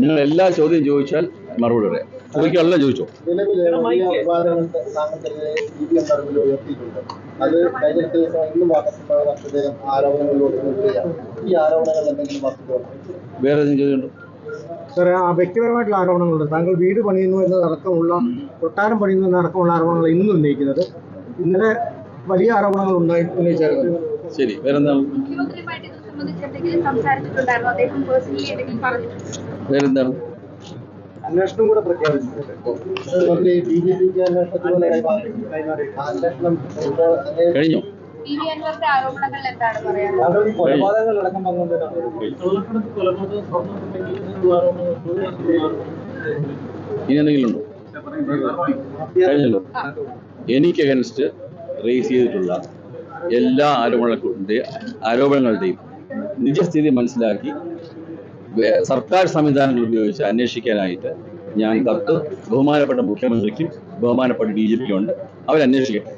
നിങ്ങൾ എല്ലാ ചോദ്യം ചോദിച്ചാൽ മറുപടി പറയാം. ചോദിക്കാനുള്ള ചോദിച്ചോ? എന്തെങ്കിലും വേറെ ചോദ്യമുണ്ടോ? സാറേ ആ വ്യക്തിപരമായിട്ടുള്ള ആരോപണങ്ങളുണ്ട്. താങ്കൾ വീട് പണിയുന്നു എന്നതടക്കമുള്ള കൊട്ടാരം പണിയുന്നു എന്നടക്കമുള്ള ആരോപണങ്ങൾ ഇന്നും ഉന്നയിക്കുന്നത്. ഇന്നലെ വലിയ ആരോപണങ്ങൾ ഉണ്ടായി ഉന്നയിച്ചായിരുന്നു ശരി വേറെന്താണ് സംബന്ധിച്ച് എന്തെങ്കിലും സംസാരിച്ചിട്ടുണ്ടായിരുന്നോ? അദ്ദേഹം പേഴ്സണലി എന്തെങ്കിലും പറഞ്ഞിട്ടുണ്ടോ? അന്വേഷണം കൂടെ കഴിഞ്ഞോ? കൊലപാതകങ്ങളടക്കം ഇനി എന്തെങ്കിലും ഉണ്ടോ കഴിഞ്ഞല്ലോ. എനിക്ക് അഗൻസ്റ്റ് റേസ് ചെയ്തിട്ടുള്ള എല്ലാ ആരോപണങ്ങളുടെയും ആരോപണങ്ങളുടെയും നിജസ്ഥിതി മനസ്സിലാക്കി സർക്കാർ സംവിധാനങ്ങൾ ഉപയോഗിച്ച് അന്വേഷിക്കാനായിട്ട് ഞാൻ കത്ത് ബഹുമാനപ്പെട്ട മുഖ്യമന്ത്രിക്കും ബഹുമാനപ്പെട്ട ഡി ജി പിക്കും അവരന്വേഷിക്കട്ടെ.